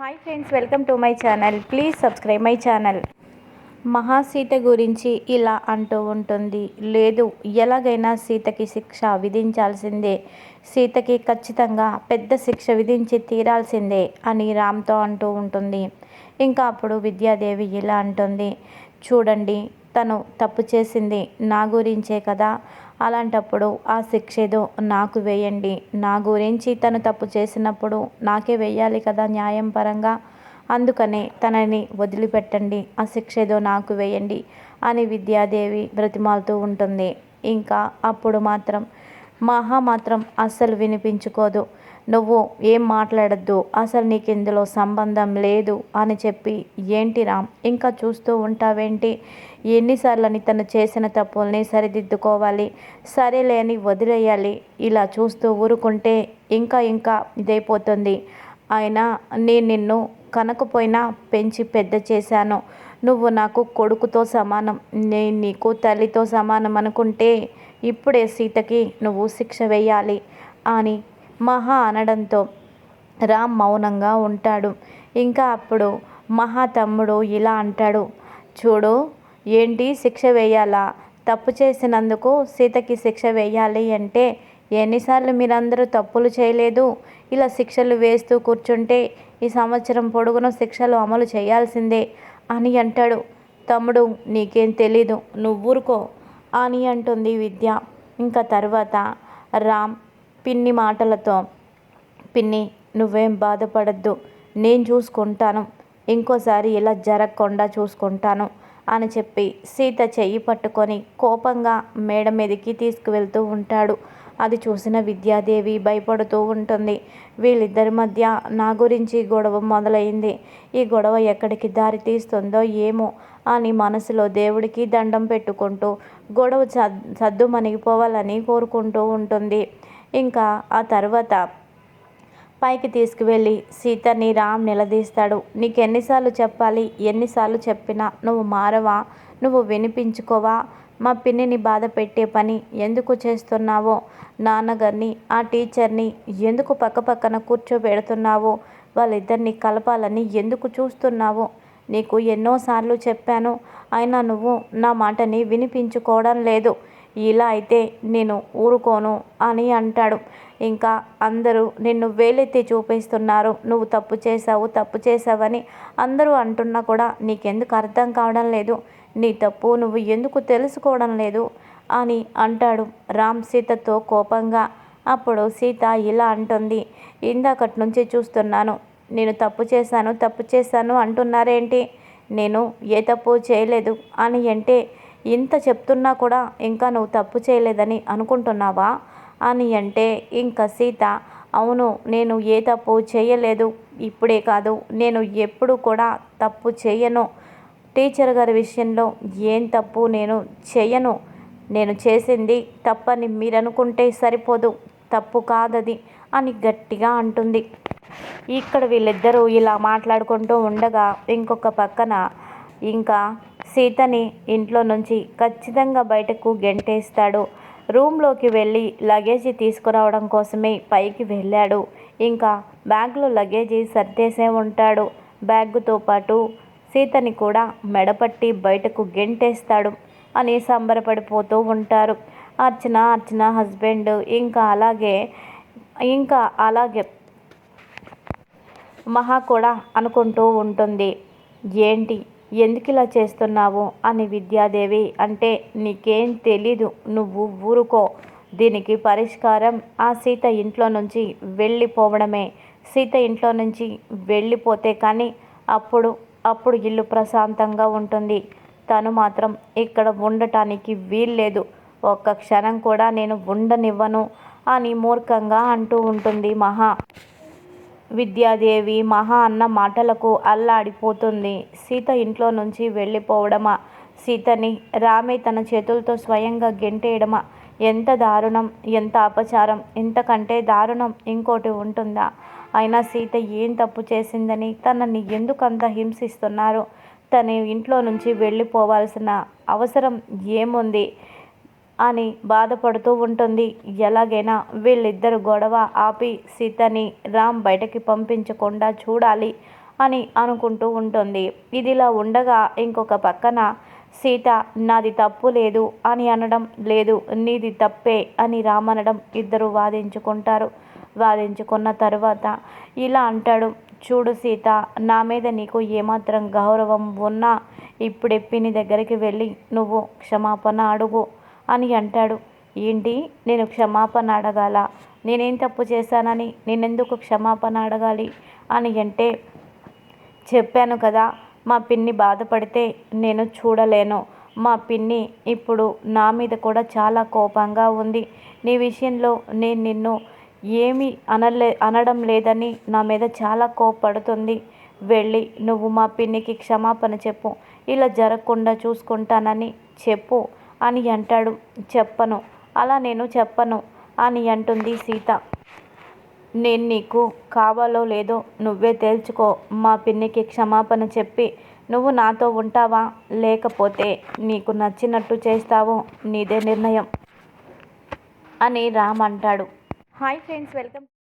Hi friends welcome to my channel. Please subscribe my channel. Mahaseetha గురించి ఇలా అంటూ ఉంటుంది. లేదు ఎలాగైనా సీతకి శిక్ష విధించాల్సిందే. సీతకి ఖచ్చితంగా పెద్ద శిక్ష విధించి తీరాల్సిందే అని రామ్తో అంటూ ఉంటుంది. ఇంకా అప్పుడు విద్యాదేవి ఇలా అంటుంది. చూడండి తను తప్పు చేసింది నా గురించే కదా. అలాంటప్పుడు ఆ శిక్ష ఏదో నాకు వేయండి. నా గురించి తను తప్పు చేసినప్పుడు నాకే వేయాలి కదా న్యాయం పరంగా. అందుకనే తనని వదిలిపెట్టండి. ఆ శిక్ష ఏదో నాకు వేయండి అని విద్యాదేవి బ్రతిమాలుతూ ఉంటుంది. ఇంకా అప్పుడు మాత్రం మహా మాత్రం అస్సలు వినిపించుకోదు. నువ్వు ఏం మాట్లాడద్దు అసలు నీకు ఇందులో సంబంధం లేదు అని చెప్పి ఏంటి రామ్ ఇంకా చూస్తూ ఉంటావేంటి? ఎన్నిసార్లని తను చేసిన తప్పుల్ని సరిదిద్దుకోవాలి సరేలే అని వదిలేయాలి ఇలా చూస్తూ ఊరుకుంటే ఇంకా ఇంకా ఇదైపోతుంది. అయినా నేను నిన్ను కనకపోయినా పెంచి పెద్ద చేశాను. నువ్వు నాకు కొడుకుతో సమానం నేను నీకు తల్లితో సమానం అనుకుంటే ఇప్పుడే సీతకి నువ్వు శిక్ష వేయాలి అని మహా అనడంతో రామ్ మౌనంగా ఉంటాడు. ఇంకా అప్పుడు మహా తమ్ముడు ఇలా అంటాడు. చూడు ఏంటి శిక్ష వేయాలా? తప్పు చేసినందుకు సీతకి శిక్ష వేయాలి అంటే ఎన్నిసార్లు మీరందరూ తప్పులు చేయలేదు? ఇలా శిక్షలు వేస్తూ కూర్చుంటే ఈ సంవత్సరం పొడుగున శిక్షలు అమలు చేయాల్సిందే అని అంటాడు. తమ్ముడు నీకేం తెలీదు నువ్వు ఊరుకో అని అంటుంది విద్య. ఇంకా తర్వాత రామ్ పిన్ని మాటలతో పిన్ని నువ్వేం బాధపడద్దు. నేను చూసుకుంటాను. ఇంకోసారి ఇలా జరగకుండా చూసుకుంటాను అని చెప్పి సీత చెయ్యి పట్టుకొని కోపంగా మేడ మీదకి తీసుకువెళ్తూ ఉంటాడు. అది చూసిన విద్యాదేవి భయపడుతూ ఉంటుంది. వీళ్ళిద్దరి మధ్య నా గురించి గొడవ మొదలైంది. ఈ గొడవ ఎక్కడికి దారి తీస్తుందో ఏమో అని మనసులో దేవుడికి దండం పెట్టుకుంటూ గొడవ సద్దు మనిగిపోవాలని కోరుకుంటూ ఉంటుంది. ఇంకా ఆ తర్వాత పైకి తీసుకువెళ్ళి సీతని రామ్ నిలదీస్తాడు. నీకు ఎన్నిసార్లు చెప్పాలి? ఎన్నిసార్లు చెప్పినా నువ్వు మారవా? నువ్వు వినిపించుకోవా? మా పిన్నిని బాధ పెట్టే పని ఎందుకు చేస్తున్నావో? నాన్నగారిని ఆ టీచర్ని ఎందుకు పక్కపక్కన కూర్చోబెడుతున్నావో? వాళ్ళిద్దరిని కలపాలని ఎందుకు చూస్తున్నావో? నీకు ఎన్నోసార్లు చెప్పాను. అయినా నువ్వు నా మాటని వినిపించుకోవడం లేదు. ఇలా అయితే నేను ఊరుకోను అని అంటాడు. ఇంకా అందరూ నిన్ను వేలెత్తి చూపిస్తున్నారు. నువ్వు తప్పు చేసావు తప్పు చేసావని అందరూ అంటున్నా కూడా నీకెందుకు అర్థం కావడం లేదు. నీ తప్పు నువ్వు ఎందుకు తెలుసుకోవడం లేదు? అని అంటాడు రామ్ సీతతో కోపంగా. అప్పుడు సీత ఇలా అంటుంది. ఇందాకటి నుంచి చూస్తున్నాను. నేను తప్పు చేశాను తప్పు చేశాను అంటున్నారేంటి? నేను ఏ తప్పు చేయలేదు అని అంటే ఇంత చెప్తున్నా కూడా ఇంకా నువ్వు తప్పు చేయలేదని అనుకుంటున్నావా? అని అంటే ఇంకా సీత అవును నేను ఏ తప్పు చేయలేదు ఇప్పుడే కాదు నేను ఎప్పుడు కూడా తప్పు చేయను. టీచర్ గారి విషయంలో ఏం తప్పు నేను చేయను. నేను చేసింది తప్పని మీరు అనుకుంటే సరిపోదు తప్పు కాదది అని గట్టిగా అంటుంది. ఇక్కడ వీళ్ళిద్దరూ ఇలా మాట్లాడుకుంటూ ఉండగా ఇంకొక పక్కన ఇంకా సీతని ఇంట్లో నుంచి ఖచ్చితంగా బయటకు గెంటేస్తాడు. రూమ్లోకి వెళ్ళి లగేజీ తీసుకురావడం కోసమే పైకి వెళ్ళాడు. ఇంకా బ్యాగ్లో లగేజీ సర్దేసే ఉంటాడు. బ్యాగ్తో పాటు సీతని కూడా మెడపట్టి బయటకు గెంటేస్తాడు అని సంబరపడిపోతూ ఉంటారు. అర్చన అర్చన హస్బెండ్ ఇంకా అలాగే ఇంకా అలాగే మహా కూడా అనుకుంటూ ఉంటుంది. ఏంటి? ఎందుకు ఇలా చేస్తున్నావు? అని విద్యాదేవి అంటే నీకేం తెలీదు నువ్వు ఊరుకో. దీనికి పరిష్కారం ఆ సీత ఇంట్లో నుంచి వెళ్ళిపోవడమే. సీత ఇంట్లో నుంచి వెళ్ళిపోతే కానీ అప్పుడు అప్పుడు ఇల్లు ప్రశాంతంగా ఉంటుంది. తను మాత్రం ఇక్కడ ఉండటానికి వీల్లేదు. ఒక్క క్షణం కూడా నేను ఉండనివ్వను అని మూర్ఖంగా అంటూ ఉంటుంది మహా. విద్యాదేవి మహా అన్న మాటలకు అల్లాడిపోతుంది. సీత ఇంట్లో నుంచి వెళ్ళిపోవడమా? సీతని రామే తన చేతులతో స్వయంగా గెంటేయడమా? ఎంత దారుణం ఎంత అపచారం ఇంతకంటే దారుణం ఇంకోటి ఉంటుందా? అయినా సీత ఏం తప్పు చేసిందని తనని ఎందుకంత హింసిస్తున్నారు? తను ఇంట్లో నుంచి వెళ్ళిపోవాల్సిన అవసరం ఏముంది? అని బాధపడుతూ ఉంటుంది. ఎలాగైనా వీళ్ళిద్దరు గొడవ ఆపి సీతని రామ్ బయటకి పంపించకుండా చూడాలి అని అనుకుంటూ ఉంటుంది. ఇదిలా ఉండగా ఇంకొక పక్కన సీత నాది తప్పు లేదు అని అనడం లేదు నీది తప్పే అని రామనడం ఇద్దరు వాదించుకుంటారు. వాదించుకున్న తర్వాత ఇలా అంటాడు చూడు సీత నా మీద నీకు ఏమాత్రం గౌరవం ఉన్నా ఇప్పుడెప్పిని దగ్గరికి వెళ్ళి నువ్వు క్షమాపణ అడుగు అని అంటాడు. ఏంటి? నేను క్షమాపణ అడగాల? నేనేం తప్పు చేశానని నేనెందుకు క్షమాపణ అడగాలి అని అంటే చెప్పాను కదా మా పిన్ని బాధపడితే నేను చూడలేను. మా పిన్ని ఇప్పుడు నా మీద కూడా చాలా కోపంగా ఉంది. నీ విషయంలో నేను నిన్ను ఏమీ అనలే అనడం లేదని నా మీద చాలా కోపడుతుంది వెళ్ళి నువ్వు మా పిన్నికి క్షమాపణ చెప్పు. ఇలా జరగకుండా చూసుకుంటానని చెప్పు. అని అంటాడు. చెప్పను. అలా నేను చెప్పను అని అంటుంది సీత. నేను నీకు కావాలో లేదో నువ్వే తేల్చుకో. మా పిన్నికి క్షమాపణ చెప్పి నువ్వు నాతో ఉంటావా? లేకపోతే నీకు నచ్చినట్టు చేస్తావో నీదే నిర్ణయం అని రామ్ అంటాడు. Hi friends welcome